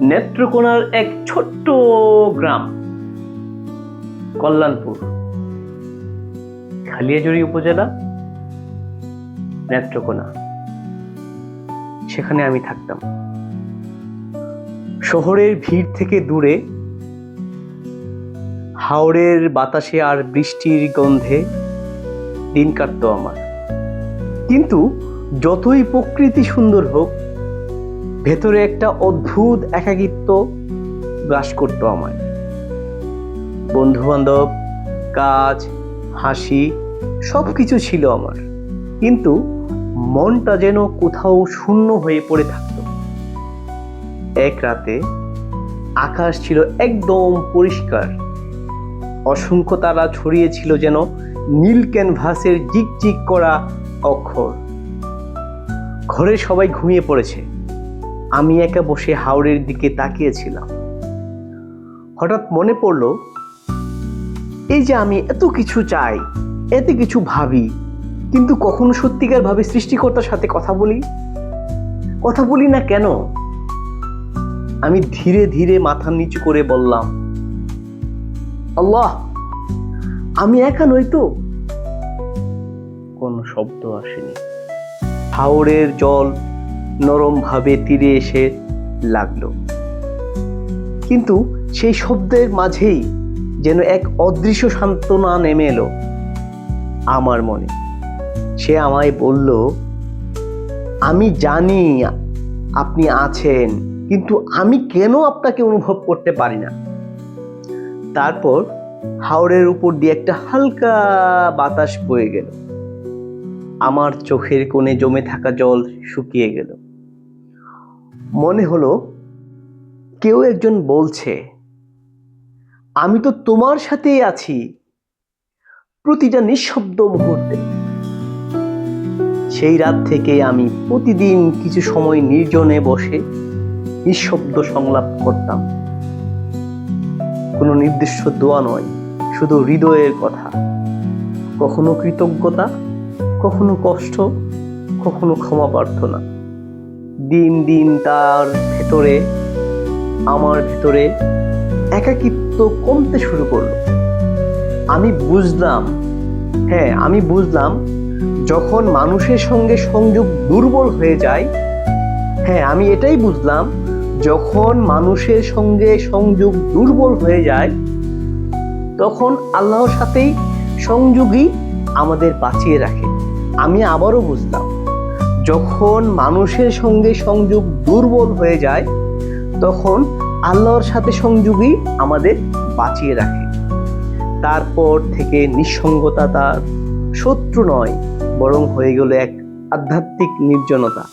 নেত্রকোনার এক ছোট্ট গ্রাম, কল্যাণপুর, খালিয়াজুড়ি উপজেলা, নেত্রকোনা। সেখানে আমি থাকতাম। শহরের ভিড় থেকে দূরে হাওড়ের বাতাসে আর বৃষ্টির গন্ধে দিন কাটতো আমার। কিন্তু যতই প্রকৃতি সুন্দর হোক ভেতরে একটা অদ্ভুত একাকিত্ব গ্রাস করতো আমায়। বন্ধু বান্ধব কাজ, হাসি সব কিছু ছিল আমার। কিন্তু মনটা যেন কোথাও শূন্য হয়ে পড়ে থাকতো। এক রাতে আকাশ ছিল একদম পরিষ্কার। অসংখ্য তারা ছড়িয়েছিল যেন নীল ক্যানভাসের জিকজিক করা অক্ষর। ঘরে সবাই ঘুমিয়ে পড়েছে। আমি একা বসে হাওড়ের দিকে তাকিয়েছিলাম। হঠাৎ মনে পড়ল, এই যে আমি এত কিছু চাই, এত কিছু ভাবি, কিন্তু কখনো সত্যিকার ভাবে সৃষ্টিকর্তার সাথে কথা বলি? কথা বলি না কেন? আমি ধীরে ধীরে মাথা নিচু করে বললাম, আল্লাহ, আমি একা নই তো। কোনো শব্দ আসেনি। হাওড়ের জল নরমভাবে তীরে এসে লাগল। কিন্তু সেই শব্দের মাঝেই যেন এক অদৃশ্য সান্ত্বনা নেমে এলো আমার মনে। সে আমায় বলল, আমি জানি আপনি আছেন, কিন্তু আমি কেন আপনাকে অনুভব করতে পারি না? তারপর হাওড়ের উপর দিয়ে একটা হালকা বাতাস বয়ে গেল। আমার চোখের কোণে জমে থাকা জল শুকিয়ে গেল। মনে হলো কেউ একজন বলছে, আমি তো তোমার সাথেই আছি। প্রতিটা নিঃশব্দ মুহূর্তে। সেই রাত থেকে আমি প্রতিদিন কিছু সময় নির্জনে বসে নিঃশব্দ সংলাপ করতাম। কোনো নির্দিষ্ট দোয়া নয়, শুধু হৃদয়ের কথা। কখনো কৃতজ্ঞতা, কখনো কষ্ট, কখনো ক্ষমা প্রার্থনা। দিন দিন তার ভেতরে, আমার ভেতরে একাকিত্ব কমতে শুরু করল। আমি বুঝলাম হ্যাঁ আমি বুঝলাম, যখন মানুষের সঙ্গে সংযোগ দুর্বল হয়ে যায় হ্যাঁ আমি এটাই বুঝলাম, যখন মানুষের সঙ্গে সংযোগ দুর্বল হয়ে যায়, তখন আল্লাহর সাথেই সংযোগই আমাদের বাঁচিয়ে রাখে। আমি আবারও বুঝলাম যখন মানুষের সঙ্গে সংযোগ দুর্বল হয়ে যায়, তখন আল্লাহর সাথে সংযোগই আমাদের বাঁচিয়ে রাখে। তারপর থেকে নিঃসঙ্গতা তার শত্রু নয়, বরং হয়ে গেল এক আধ্যাত্মিক নির্জনতা।